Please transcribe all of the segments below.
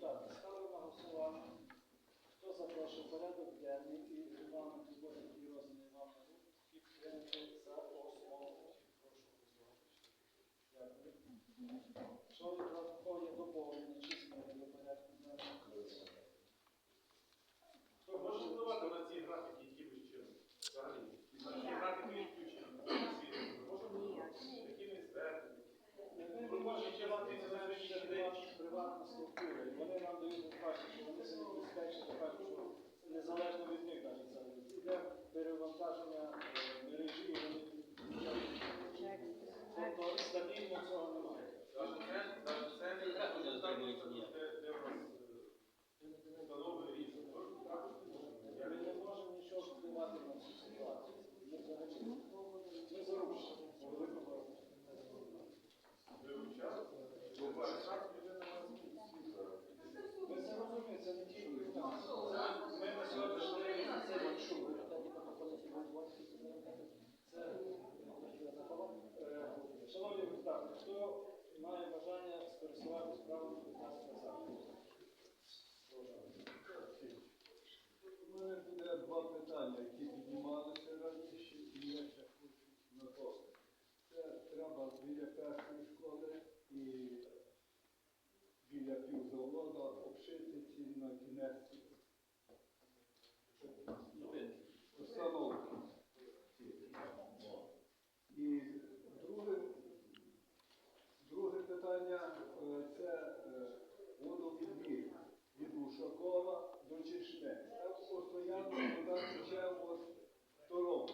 депутати, ставлю на голосування. Хто за те, порядок денний і регламент роботи, і розданий на руку, прийняти за основу? Прошу голосувати. Дякую. Шановні протоколі доповнення чи зміни до порядку денного? Хто може впливати на ці графіки якимось чином? Взагалі. На ці графіки відключені. Якими зверненнями? Робочі чоловіки це приват- приватна структура, і вони нам дають інформацію, що вони забезпечені, кажуть, що незалежно від них навіть це Іде перевантаження е, мережі. Тобто стабільно цього немає. Я не можу нічого впливати на цю ситуацію. Ми взагалі ми заручені по великому рахунку. вивчав. Бо зараз вже немає світла. Ми це розуміємо, це не тільки в нас. Ми на сьогоднішній день це відчули. Це, е, Шановні депутати, хто має бажання скористуватися правом 15 заходу? У мене буде два питання, які піднімалися раніше, і я ще хочу напомнити. Це треба біля першої школи і біля півзавода обшити ці на кінець установки. І друге, друге питання е, це е, водовідбір від Ушакова до Чечне. Там постійно вода тече от дорогу.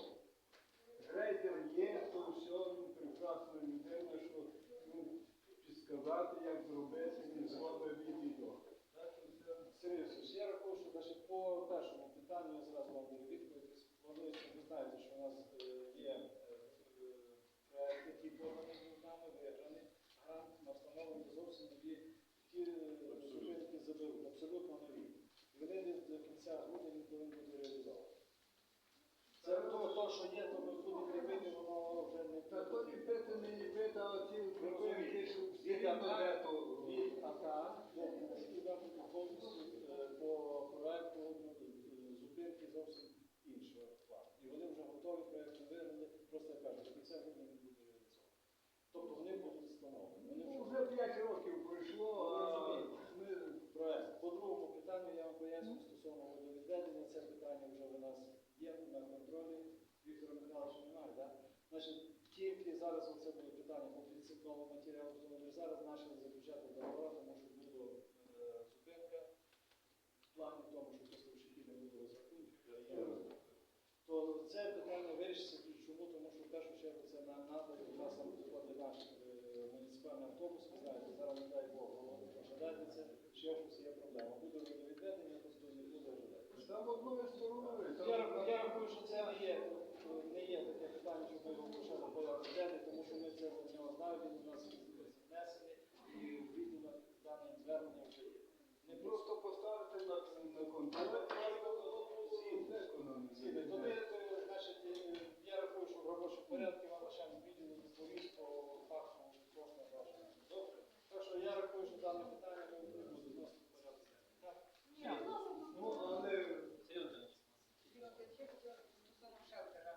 Грейдер є, то все, він прекрасна людина, що ну, підсказати, як зробити, він зробить від і до. Так що це Сергій Васильович, я рахую, що навіть по першому питанню я зразу вам даю відповідь. Планується, ви знаєте, що у нас е, є е, е, проект, який поданий нами, виграний грант на встановлення зовсім нові ті е, зупинки заберуть, абсолютно нові. І вони до кінця грудня він повинен бути реалізований. Це то, то, що є, то ми будемо ліпити, воно вже не Та то ліпити не ліпити, а ці припинки, що всі від АК, то. від АК до Пушкіна повністю е, по проекту ну, е, зупинки зовсім іншого плану. І вони вже готові, проект виграли, просто я кажу, до кінця грудня він буде реалізований. Тобто вони будуть встановлені. Вони Ну, вже вже 5 років пройшло, а ми проект. По другому питанню я вам поясню стосовно водовідведення. Це питання вже у нас є на контролі. Віктора Михайловича немає, так? Значить, тільки зараз оце буде питання по підсипному матеріалу, тому ми зараз почали заключати договори, тому що була е, зупинка в плані тому, що поставщики не були розрахунки, є розрахунки. То це питання вирішиться чому, тому що в першу чергу це на НАТО, у нас там виходить наш е, муніципальний автобус, ви знаєте, зараз не дай Бог, головне прожадається, ще щось є проблема. Буде водовідведення, просто не буде ожидати. Я, рахую- що це не є, не є таке питання, щоб ми його почали порядку тому що ми це в нього знаємо, він у нас внесений і відповідно дане звернення вже є. Не просто поставити на, контроль. То ви, то, значить, е, я рахую, що в робочому порядку вам начальник відділу відповість по факту кожного бажання. Добре? Так що я рахую, що дане питання ми будемо відносити в порядку. Так? Ну, але Стосовно шелтера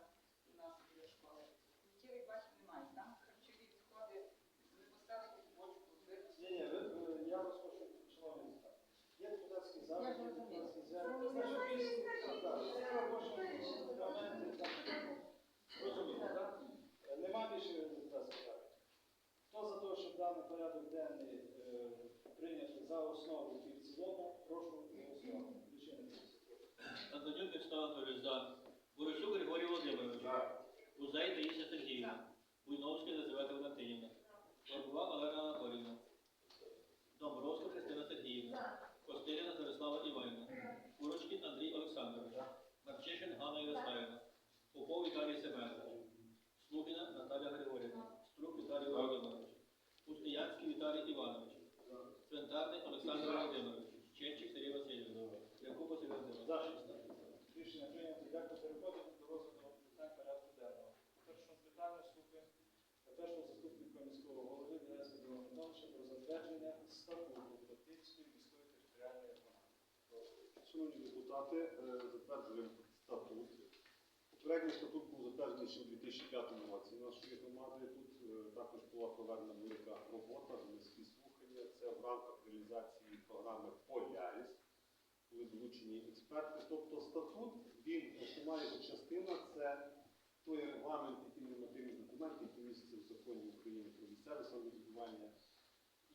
у нас біля школи. Сміттєвих бачив немає. Там харчові відходи не поставити бочку, випустити. Ні, ні, ви, ви- я вас хочу, шановні депутати. Є депутатський Я запит, є зрозуміла. депутатський звернення. Значить, після- так, так, це робочі моменти, так. Розумієте, так? Е, Нема більше депутатських запитів. Хто за те, щоб даний порядок денний е, прийняти за основу і в Вячеслав за. Борисюк Григорій Володимирович. За. Гузей Таїсія Сергіївна. Буйновська Єлизавета Валентинівна. Горбова Олена Анатоліївна. Домбровська Христина Сергіївна. Костиріна Зарислава Іванівна. Курочкін Андрій Олександрович. Марчишин Ганна Ярославівна. Попов Віталій Семенович. Слугіна Наталя Григорівна. Струк Віталій Володимирович. Пустиянський Віталій Іванович. Цвинтарний Олександр Володимирович. Ченчик Сергій Васильович. Якуб Василь Володимирович. Рішення прийнято. Дякую. Переходимо до розгляду питань порядку денного. По першому питанню слухаємо першого заступника міського голови Білецького Дмитровича про затвердження статуту Плотницької міської територіальної громади. Шановні депутати, е, затверджуємо статут. Попередній статут був затверджений ще у 2005 році нашої громади. Тут е, також була проведена велика робота, міські слухання. Це в рамках реалізації програми Поляріс. Були долучені експерти. Тобто статут, він основна його частина це той регламент і ті нормативні документи, які містяться в законі України про місцеве самоврядування,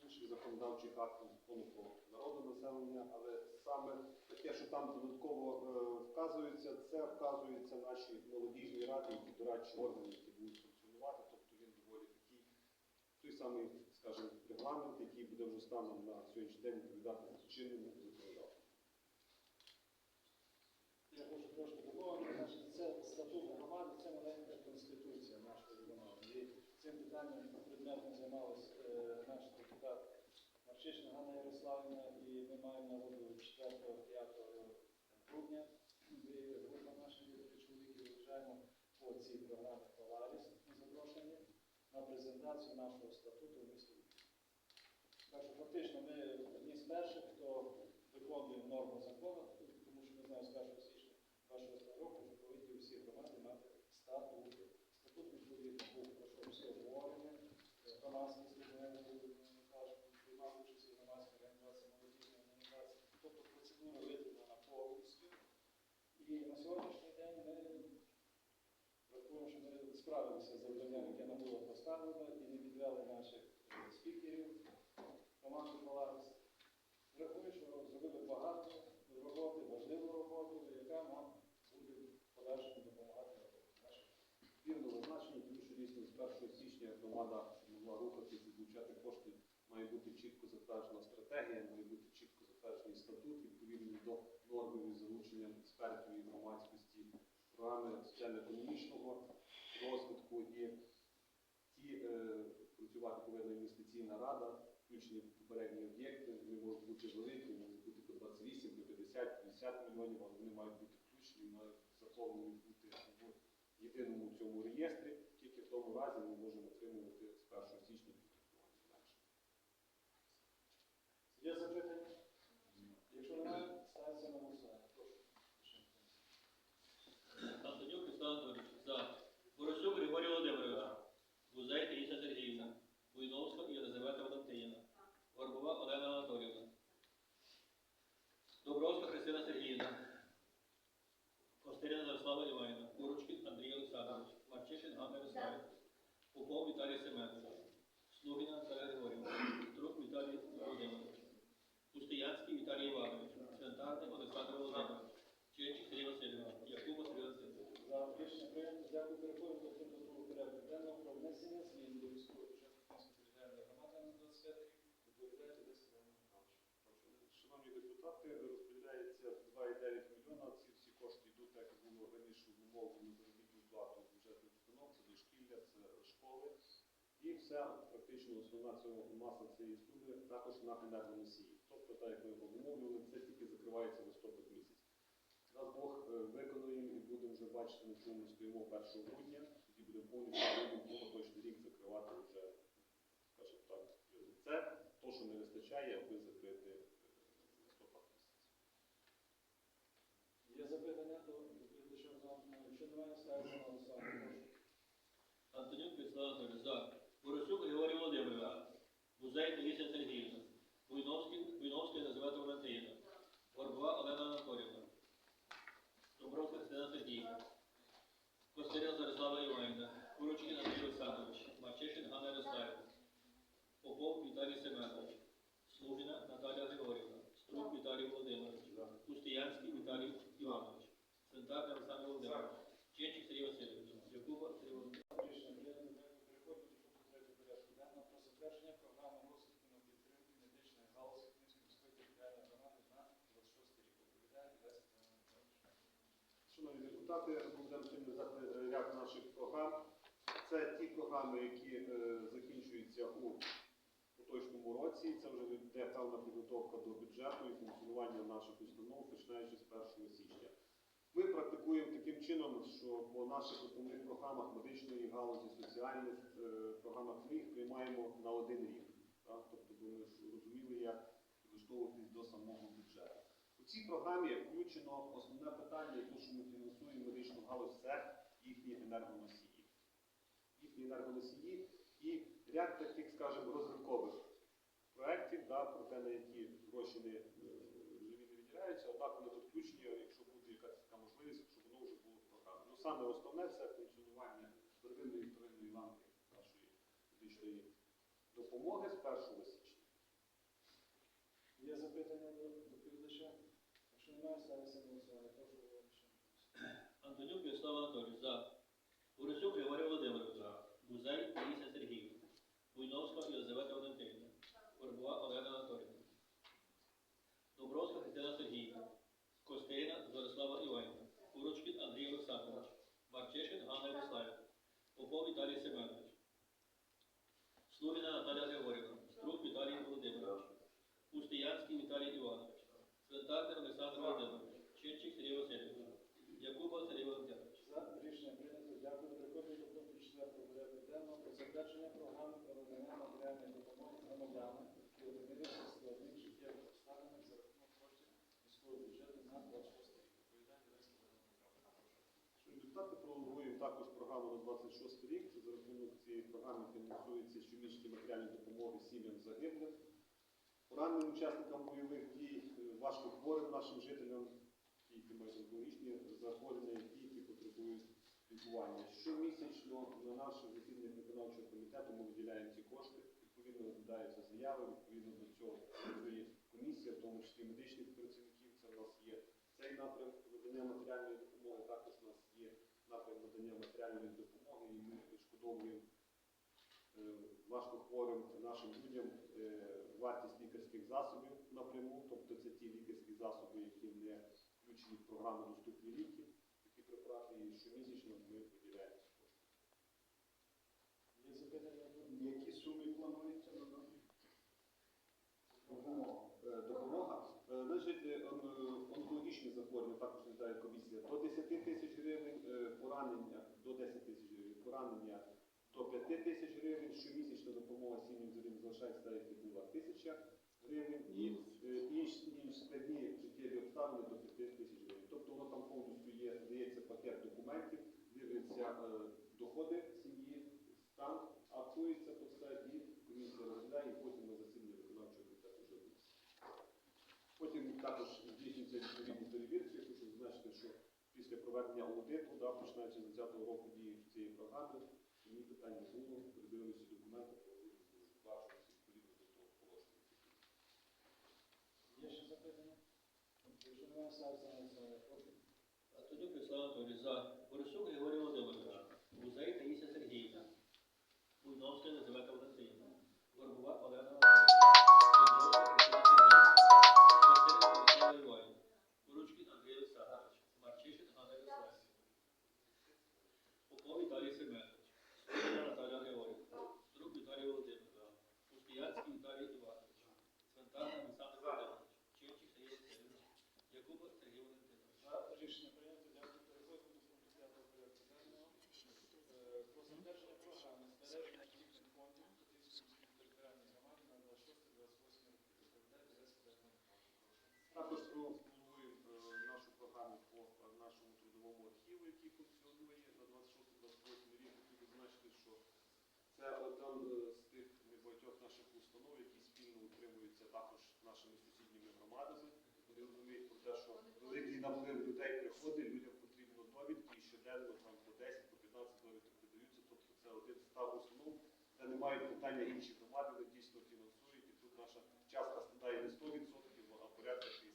інших законодавчих актів закону про народне населення, але саме таке, що там додатково е, вказується, це вказується наші молодіжні ради, які дорадчі органи, які будуть функціонувати. Тобто він доволі такий той самий, скажімо, регламент, який буде вже станом на сьогоднішній день відповідати чинному законодавству. Я хочу трошки доповнити. Значить, це статут громади, це маленька конституція нашої громади. І предметно займалась е, наш депутат Марчишина Ганна Ярославівна, і ми маємо нагоду 4-5 грудня. Група наших чоловіків виїжджаємо по цій програмі на запрошення на презентацію нашого статуту в місті. Так що фактично ми одні з перших, хто виконує норму закону, тому що ми знаємо з 1 січня 26 року, що повинні всі громади мати статут. Статут відповідно був пройшов всі обговорення, е, громадські кажуть, приймав участь у громадській організації, молодіжній організації. Тобто процедура виконана повністю. І на сьогоднішній день ми рахуємо, що ми справилися з завданням, яке нам було поставлено, і не підвели наших е, спікерів команди Polaris. Рахую, що зробили багато роботи, важливу роботу, яка нам буде подальшому допомагати нашим. Вірно тому що дійсно з 1 січня громада, щоб могла рухатися і залучати кошти, має бути чітко затверджена стратегія, має бути чітко затверджений статут, відповідно до норми із залученням експертів і громадськості, програми соціально-економічного розвитку і ті е, працювати повинна інвестиційна рада, включені попередні об'єкти, вони можуть бути великі, можуть бути по 28, по 50, 50 мільйонів, але вони мають бути включені, мають заповнені бути в єдиному цьому реєстрі. Тільки в тому разі ми можемо отримувати з 1 січня підрахування інакше. Є запитання? Якщо немає, ставиться на голосування. Прошу. Антонюк Руслан Анатолійович. За. Борисюк Григорій Володимирович. Гузей Таїсія Сергіївна. Буйновська Єлизавета Валентинівна. Горбова Олена Анатоліївна. Добровська Христина Сергіївна. Костирина Ярослава Іванівна. Курочкін Андрій Олександрович. Марчишин Ганна Ярославівна. Попов Віталій Семенович. Слугіна Наталя Григорівна. Струк Віталій Володимирович. Пустиянський Віталій Іванович. Цвинтарний Олександр Володимирович. Ченчик Сергій Васильович. Якуб Василь Васильович. За. Дякую. Переходимо до пункту другого порядку денного про внесення змін до військового бюджету Київської територіальної громади на 25 рік. Доповідає Олеся Михайлович. Шановні депутати, розподіляється 2,9 мільйона. Ці всі кошти йдуть, як було раніше умовлено заробітну плату бюджетних установ, це це школи. І вся практично основна цього маса цієї суми також на енергоносії. Тобто, так як ми обумовлювали, це тільки закривається листопад місяць. Дасть Бог е, виконуємо і будемо вже бачити, на чому ми стоїмо 1 грудня. Тоді будемо повністю поточний рік закривати вже, скажімо так, це то, що не вистачає, аби закрити е, листопад місяць. Є запитання до доповідача? Якщо немає, ставиться на голосування. Антонюк Вячеслав Анатолійович. За. Борисюк Григорій Володимирович. Гузей Таїсія Сергіївна. Буйновський, Буйновська Єлизавета Валентинівна. Горбова Олена Анатоліївна. Добровська Христина Сергіївна. Костирина Зарислава Іванівна. Курочкін Андрій Олександрович. Марчешин Ганна Ярославівна. Попов Віталій Семенович. Слугіна Наталя Григорівна. Струк Віталій Володимирович. Пустиянський Віталій Іванович. Центарний Олександр Володимирович. Шановні депутати, будемо сьогодні ряд наших програм. Це ті програми, які е, закінчуються у поточному році. Це вже йде певна підготовка до бюджету і функціонування наших установ, починаючи з 1 січня. Ми практикуємо таким чином, що по наших основних програмах медичної галузі, соціальних е, програмах ми приймаємо на один рік. Так? Тобто ми розуміли, як підлаштовуватись до самого бюджету. Цій програмі включено основне питання, яке, ми фінансуємо медичну галузь, це їхні енергоносії. Їхні енергоносії і ряд таких, скажімо, розвиткових проєктів, да, про те, на які гроші не, е, живі не виділяються, однак вони тут якщо буде якась така можливість, щоб воно вже було в програмі. Ну саме основне це функціонування первинної і вторинної ланки нашої медичної допомоги з 1 січня. Є запитання до доповідача? Якщо немає, ставиться на голосування. Прошу голосувати. Антонюк Вячеслав Анатолійович. За. Борисюк Григорій Володимирович. Гузей Таїсія Сергіївна. Буйновська Єлизавета Валентинівна. Горбова Олена Анатолійовна. Добровська Христина Сергіївна. Костирина Зорислава Іванівна. Курочкін Андрій Олександрович. Марчишин Ганна Ярославівна. Попов Віталій Семенович. Слугіна Наталія Григорівна. Струк Віталій Володимирович. Пустиянський Віталій Іванович. Цвинтарний Олександр Володимирович. Чинчик Сергій Васильович. Якубов Сергій Валентинович. За рішення прийнято. Дякую. Переходимо до пункту 4 порядку денного про затвердження програми про надання матеріальної допомоги громадянам, які опинилися в складних життєвих обставинах за рахунок коштів міського бюджету на 26 рік. Доповідає Леся депутати, пролонгуємо також програму на 26 рік. За рахунок цієї програми фінансуються щомісячні матеріальні допомоги сім'ям загиблих, пораненим учасникам бойових дій, е, важкохворим нашим жителям, які мають онкологічні захворювання, які потребують лікування. Щомісячно на наших засіданнях виконавчого комітету ми виділяємо ці кошти. Відповідно розглядаються заяви, відповідно до цього працює комісія, в тому числі медичних працівників. Це в нас є цей напрям надання матеріальної допомоги. Також у нас є напрям надання матеріальної допомоги, і ми відшкодовуємо е, важкохворим нашим людям е, вартість лікарських засобів напряму. Тобто це ті лікарські засоби, які не включені в програму доступні ліки, такі препарати, і щомісячно ми виділяємо кошти. Які суми плануються на даний? Допомога. Е, Допомога. Е, Значить, е, он- онкологічні захворювання також віддає комісія до 10 тисяч гривень, поранення до 10 тисяч гривень, поранення до 5 тисяч гривень, щомісячна допомога сім'ям залишається як і була тисяча і е, інші складні життєві обставини до 5 тисяч гривень. Тобто воно там повністю є, пакет документів, дивляться е, доходи сім'ї, стан, актується то все, і комісія розглядає, і потім на засіданні виконавчого комітету вже буде. Потім також здійснюються відповідні перевірки. Я зазначити, що після проведення аудиту, да, починаючи з 2020 року дії цієї програми, ні питань не було, передивилися документи, бачилися відповідно до того положення. Є ще запитання? Якщо немає, ставиться на голосування. Це один е, з тих небагатьох наших установ, які спільно утримуються також нашими сусідніми громадами. Вони розуміють про те, що великий наплив людей приходить, людям потрібно довідки, і щоденно там по 10, по 15 довідок видаються. Тобто це один з та установ, де не мають питання інші громади, вони дійсно фінансують. І тут наша частка складає не 100%, а порядка 60%.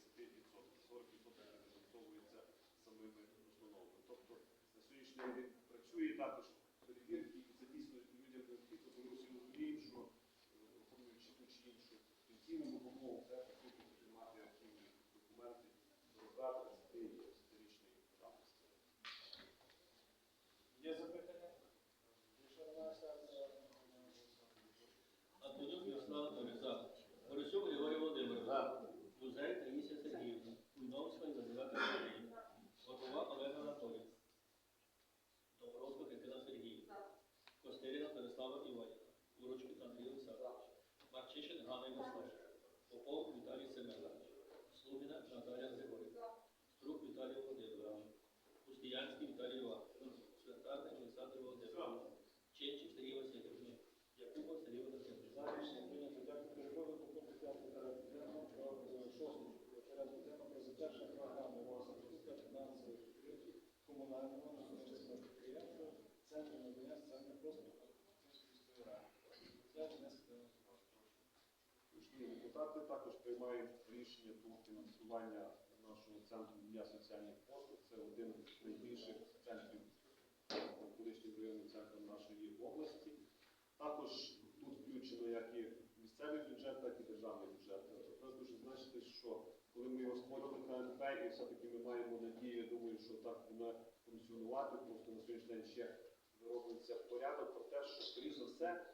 40% фінансовується самими установами. Тобто на сьогоднішній день працює також Ярославівна, Попов Віталій Семенович, Слугіна Наталія Григорівна, Струк Віталій Володимирович, Пустіянський Віталій Іванович, Святарник Олександр Володимирович, Ченчик Сергій Васильович, Якубов Сергій Васильович. Рішення прийнято. Дякую. Переходимо до пункту 5 порядку денного про е, шосту порядку денного про затвердження програми розвитку підтримки комунального некомерційного підприємства Центру надання соціальних послуг Київської міської ради. Затвердження складного Депутати, також приймаємо рішення про фінансування нашого центру надання соціальних послуг. Це один з найбільших центрів колишнім районним центром нашої області. Також тут включено як і місцевий бюджет, так і державний бюджет. Треба дуже значити, що коли ми його створили КНП, і все-таки ми маємо надію, я думаю, що так буде функціонувати, просто на сьогоднішній день ще виробиться порядок про те, що, скоріш за все,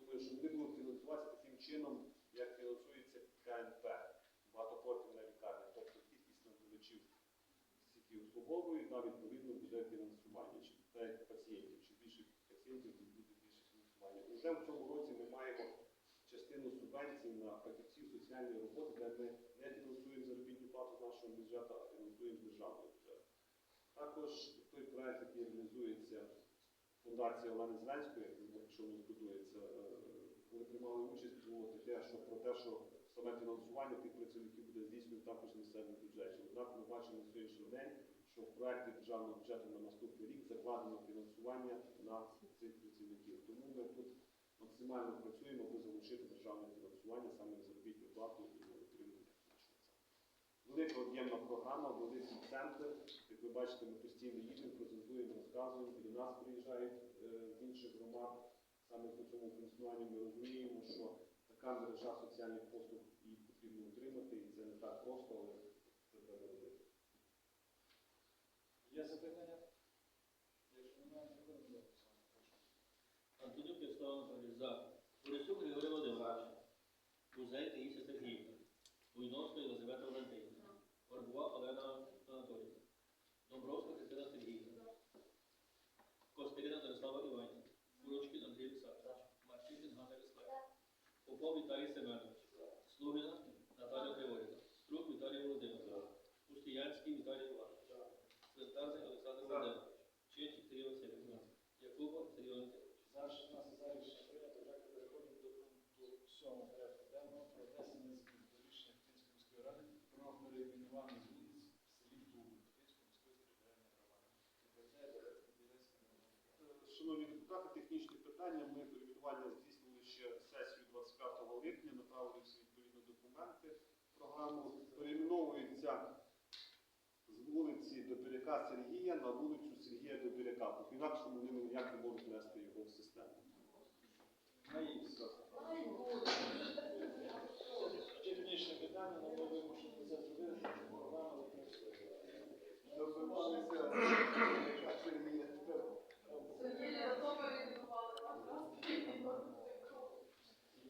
думаю, що вони будуть фінансуватися таким чином, як фінансується КНП, багатопрофільна лікарня, тобто кількість надавачів скільки обслуговують, да, відповідно буде фінансування, чи так пацієнтів, чи більше пацієнтів, буде більше фінансування. Уже в цьому році ми маємо частину субвенцій на фахівців соціальної роботи, де ми не фінансуємо заробітну плату нашого бюджету, а фінансуємо з державного бюджету. Також той проект, який реалізується фундація Олени Зеленської, якщо воно будується, е, вони приймали участь було таке, що про те, що саме фінансування тих працівників буде здійснено також в місцевому бюджеті. Однак ми бачимо на сьогоднішній день, що в проекті державного бюджету на наступний рік закладено фінансування на цих працівників. Тому ми тут максимально працюємо, аби залучити державне фінансування саме на заробітну плату і на отримання. Велика об'ємна програма, великий центр. Як ви бачите, ми постійно їдемо, презентуємо, розказуємо. І до нас приїжджають е, з інших громад. Саме по цьому функціонуванню ми розуміємо, що така мережа соціальних послуг її потрібно утримати, і це не так просто, але це треба робити. Є запитання? Якщо немає, до Антонюк Ярослав Анатолійович за. Борисюк Григорій Володимирович. Музей Таїсія Сергіївна. Буйновська Єлизавета Валентинівна. Горбова Олена Анатолійовна. Домбровська Христина Сергіївна. Костеліна Мирослава Іванівна. Курочкін Андрій Олександрович. Марчишин Ганна Ярославівна. Попов Віталій Семенович. Слугіна Наталя Григорівна. Струк Віталій Володимирович. Пустіянський Віталій Іванович. Святарний Олександр Володимирович. Чечик Сергій Васильович. Якубов Сергій Валентинович. За 16 за рішення прийнято. Дякую. Переходимо до пункту 7 порядку денного про внесення змін до рішення Київської міської ради про перейменування вулиць в селі Туби Київської міської територіальної громади. Е, Шановні депутати, технічні питання. Ми перейменування здійснили ще 25 липня, направили всі відповідні документи. Програму перейменовується з вулиці Добіряка Сергія на вулицю Сергія Добіряка. Тобто інакше вони ніяк не можуть внести його в систему. Технічне питання, але вимушені це зробити, тому що програма не працює. Добивалися Сергія тепер.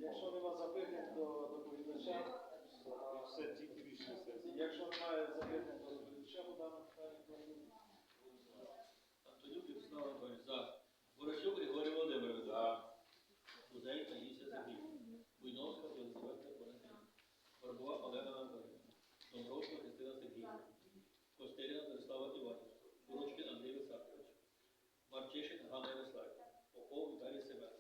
Якщо нема запитань до доповідача, все тільки рішення сесії. якщо немає запитань до доповідача, по даному питанню. Антонюк Ярослав Анатолійович за. Борисюк Григорій Володимирович за. Музей Таїсія Сергіївна. Буйновська Єлизавета Валентинівна. Горбова Олена Анатолійовна. Домбровська Христина Сергіївна. Костеліна Мирослава Іванівна. Курочкін Андрій Олександрович. Марчишин Ганна Ярославівна. Попов Віталій Семенович.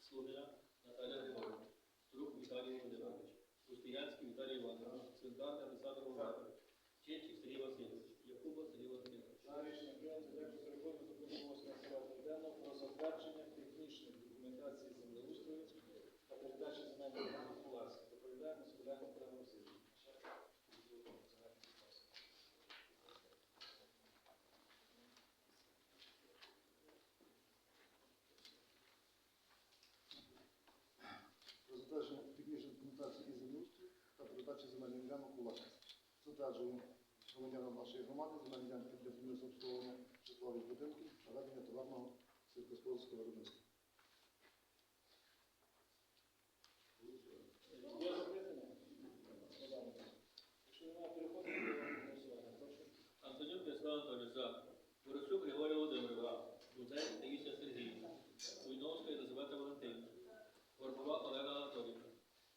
Слугіна Наталя Григорівна. Струк Віталій Володимирович. Пустиянський Віталій Іванович. Цвинтарний Олександр Володимирович. Чечик Сергій Васильович. затверджує громадянам нашої громади земельні для будівництва обслуговування житлових будинків та ведення товарного сільськогосподарського виробництва. Є запитання? Якщо немає, переходимо до голосування. Прошу. Антонюк Ярослав Анатолійович за. Борисюк Григорій Володимирова. Дудей Таїсія Сергійовна. Уйновська Єлизавета Валентинівна. Горбова Олега Анатолійовна.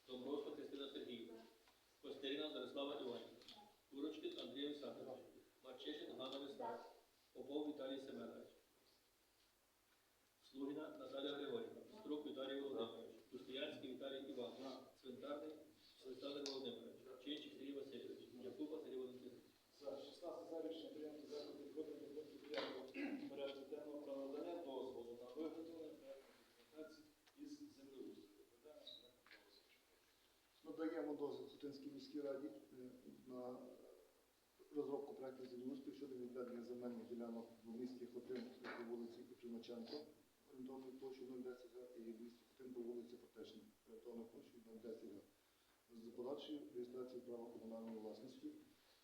Домбровська Христина Сергіївна. Костеріна Зарислава Іванівна. Андрій Олександрович, Марчишин Ганна Весна, Попов Віталій Семенович, Слугіна Наталя Григорівна, Струк Віталій Володимирович, Кустиянський Віталій Іванович, Цвинтарний Олександр Володимирович, Чинчик Сергій Васильович, Якуба Сергій Володимирович. За 16 за рішення прийнято заходи виконання пункту 5 порядку денного про надання дозволу на виготовлення проєктної із землеустрою. Питання Надаємо дозвіл Хотинській міській раді на розробку проекту землеустрою щодо відведення земельних ділянок в місті Хотин по вулиці Примаченко, орієнтовною площею 010 га, і в місті Хотин по вулиці Потешні, орієнтовною площею 010 га. З подальшою реєстрацією права комунальної власності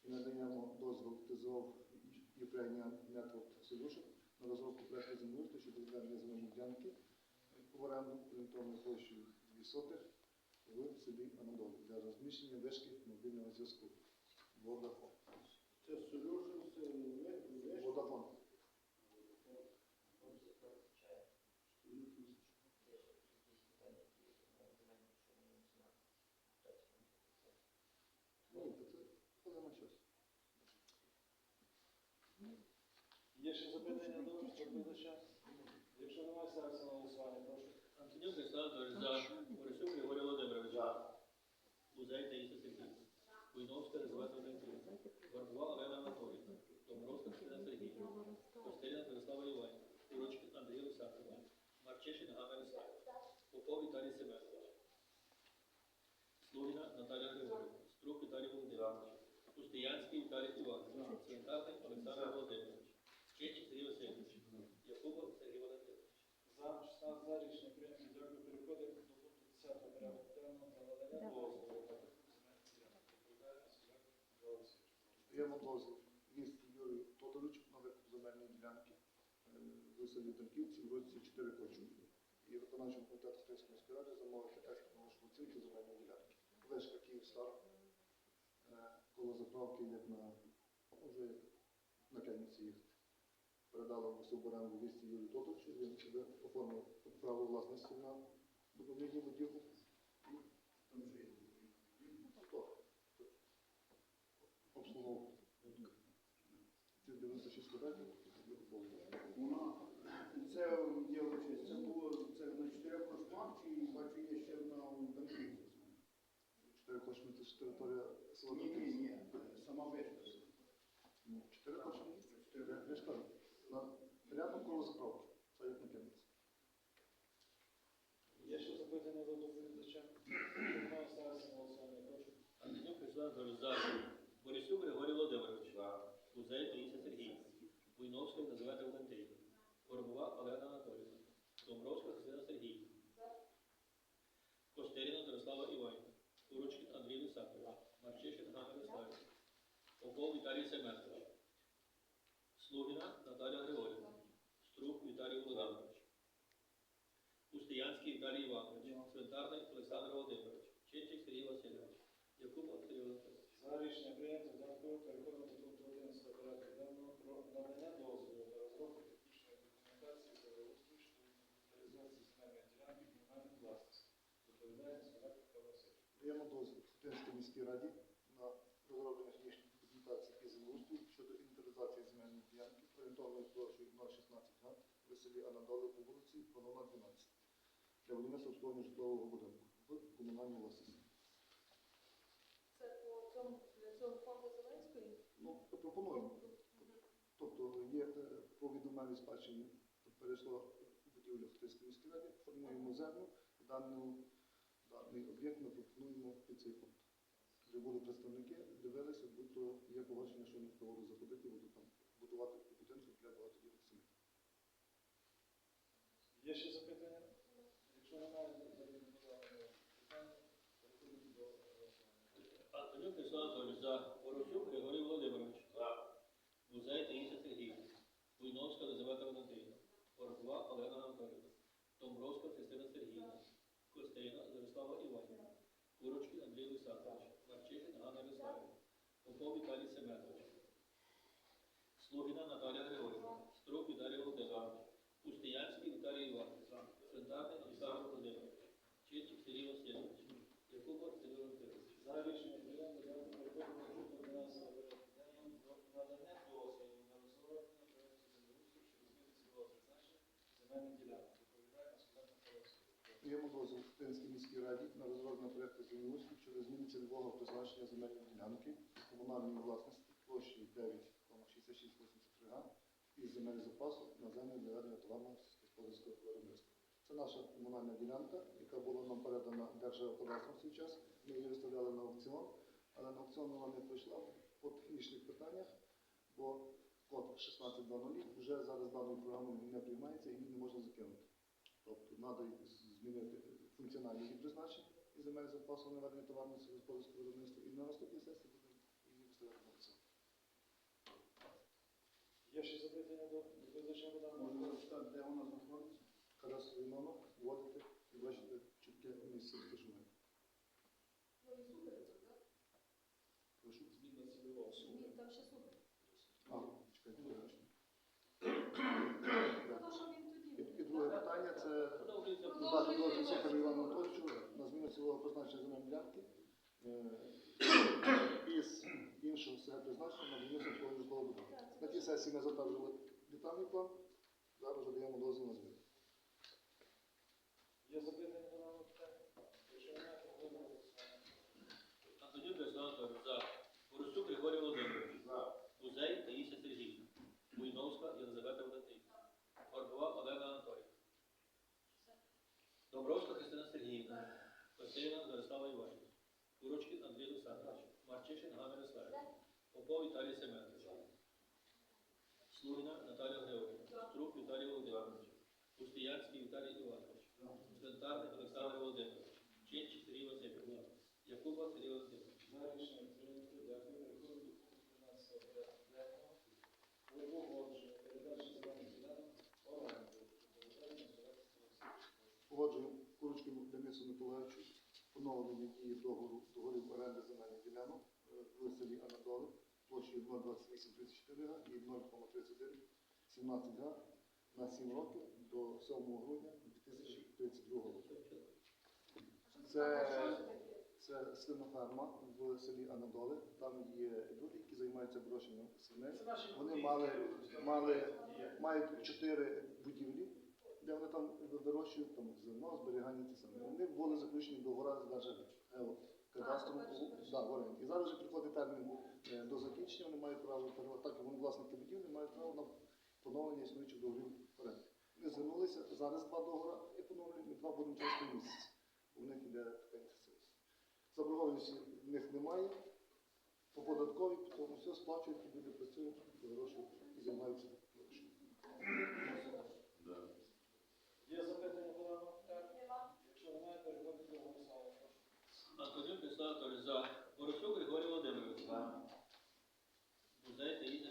і надаємо дозвіл ТЗОВ Ukrainian Network Solution на розробку проекту землеустрою щодо відведення земельної ділянки в оренду орієнтовною площею 2 сотих в селі Анадолі для розміщення вишки мобільного зв'язку. Водафон. Це. Ні, то це хвилина щось. Є ще запитання до доповідача? Якщо немає, ставиться на голосування, прошу. Антонюк Олександр за. Борисюк Григорій Володимирович. Бузей Таїса Сергій. Буйновська Елизавета Валентина. Горбова Олена Анатоліївна. Домбровська Катерина Сергіївна. Костеліна Мирослава Іванівна. Курочкин Андрій Олександрович. Марчишин Ганна Ярославівна. Попов Віталій Семенович. Слугіна Наталя Григорівна. Струк Віталій Володимирович. Пустиянський Віталій Іванович. Цвинтарний Олександр Володимирович. Чечик Сергій Васильович. Якубов Сергій Валентинович. 16 за рішення прийнято. Дякую. Переходимо до пункту 10 порядку денного про надання дозволу на виконання земельних ділянок. Відповідальність Семенко Голосович. Даємо дозвіл місту Юрію Тодоровичу на викуп земельної ділянки е, в селі Танківці в році 4 кочу. І виконавчим комітетом Христської міської ради замовити екстрену оцінку земельної ділянки. Вишка Київстар, е, коло заправки, як на вже на Кельниці їхати. Передала в суборенду в місті Юрію Тодоровичу, він себе оформив право власності на добровільну будівлю. І там вже є. Хто? обслуговувати. Ці 96 квадратів Вона, це діло честь, це було це на чотирьох кошмах, чи бачу є ще одна Данківці? Чотири кошми це ж територія села Ні, ні, ні, сама вишка. Ні, Чотири кошми? Я я ж кажу, на коло заправки. Це як на Кемниці. Є ще запитання до доповідача? Немає, ставиться на голосування, прошу. Антонюк Олександр за. Борисюк Григорій Володимирович. Бузей Таїса Сергіївна. Буйновська Елизавета Валентинівна. Горбова Олена Анатоліївна. Домбровська Христина Сергіївна. Костеліна Мирослава Іванівна. Курочкин Андрій Олександрович. Марчишин Ганна Ярославівна. Попов Віталій Семенович. Слугіна Наталя Григорівна. Володимирович. Пустиянський Віталій Іванович. Цвинтарний Олександр Володимирович. Чечик Сергій Васильович. Якубов Сергій Валентинович. За рішення прийнято. Дякую. Переходимо до пункту 11 порядку денного про надання дозволу на розробку технічної документації землеустрою щодо інвентаризації земельної ділянки комунальної власності. Доповідає Семенко Голосович. Даємо дозвіл Хотинській міській раді на розроблення технічної документації і землеустрою щодо інвентаризації земельної ділянки орієнтовною площею 016 га в селі Анадоли по вулиці Пановна 12 для будівництва обслуговування житлового будинку в комунальній власності. Це по цьому, цьому фонду Зеленської? Ну, пропонуємо. Тобто є е, по відомельній спадщині перейшло будівля Хотинської міської раді, формуємо землю, дану, даний об'єкт ми пропонуємо під цей фонд. Вже були представники, дивилися, будь-то є погодження, що ніхто воду заходити, будуть там будувати Є ще запитання? Якщо немає, питання. Переходимо до. Антонюк Олександр за. Борисюк Григорій Володимирович. За. Музей Таїса Сергіївна. Буйновська Елизавета Валентинівна. Горбова Олена Анатоліївна. Домбровська Христина Сергіївна. Костейна Ярослава Іванівна. Курочкин Андрій Олександрович. Марчишин Ганна Ярославівна. Попов Віталій Семенович. Слугіна Наталія Григорівна. Струк Віталій Володимирович. Пустиянський Віталій Іванович. Цвинтарний Олександр Володимирович. Чечик Сергій Васильович. Якубов Сергій Валентинович. За рішення прийнято. Дякую. Переходимо до пункту 12 порядку денного про надання дозволу на розроблення проекту земельних ділянок. Доповідає Наскільна Михайловська. Даємо дозвіл Хотинській міській на розроблення проєкту землеустрою щодо зміни цільового призначення земельної ділянки комунальної власності площею 9,6683 га із земель запасу на землю для ведення товарного сільськогосподарського виробництва. Це наша комунальна ділянка, яка була нам передана Держгеокадастром в свій час. Ми її виставляли на аукціон, але на аукціон вона не пройшла по технічних питаннях, бо код 1620 вже зараз даною програмою не приймається і її не можна закинути. Тобто треба змінити функціональні її призначення і земель запасу наведення товарного сільськогосподарського виробництва. І на наступній сесії будемо її виставляти на це. Є ще запитання до визначення Богдана? Можна розчитати, де вона знаходиться? Кадастровий номер, вводити і бачите чітке місце розташування. Ну, і суперечок, так? Прошу. Зміна цільового Ні, там ще супер. А, чекайте, вибачте. Ну, то, що він тоді. І, і друге питання це Додати дозвіл Сухарю Івану Анатолійовичу на зміну цілого призначення земельної ділянки е, із іншого все призначення на будівництво свого житлового будинку. На тій сесії ми затверджували детальний план, зараз вже даємо дозвіл на зміну. Є запитання до даного питання? Якщо немає, то будемо голосувати. Антонюк Ярослав Анатолійович. За. Борисюк Григорій Володимирович. За. Музей Таїся Сергіївна. Буйновська Єлизавета Валентинівна. Горбова Олена Анатолійовна. Добровська Христина Сергіївна. Костянтина Зарислава Іванівна. Курочкін Андрій Олександрович. Марчишин Ганна Мирославівна. Попов Віталій Семенович. Слугіна Наталія Григорівна. Струк Віталій Володимирович. Пустиянський Віталій Іванович. Цвинтарний Олександр Володимирович. Чинчик Сергій Васильович. Якуба Сергій Васильович. За рішення прийнято. Дякую. Переходимо до пункту 13 порядку денного. Ви погоджуєте передачу земельних ділянок оренду. Доповідає Наскільна Погоджуємо Курочкину Денису Миколаївичу поновлення дії договору договорів оренди земельних ділянок е, в селі Анадоли площею 02834 га і 0,31 17 га на 7 років до 7 грудня 2032 року. Це, це свиноферма в селі Анадоли. Там є люди, які займаються брошенням свиней. Вони мали, мали, мають чотири будівлі, де вони там вирощують там зерно, зберігання ті самі. Вони були заключені договори навіть кадастром тепер же да, в оренді. І зараз вже приходить термін е, до закінчення, вони мають право так як вони власники будівлі, мають право на поновлення існуючих договорів оренди. Ми звернулися, зараз два договори і поновлюємо, і два будемо через три місяці. У них іде така інтенсивність. Заборгованості в них немає. По податковій, тому все сплачують, люди працюють, вирощують і займаються Реєстратор за Борисюк Григорій Володимирович. Бузей Таїза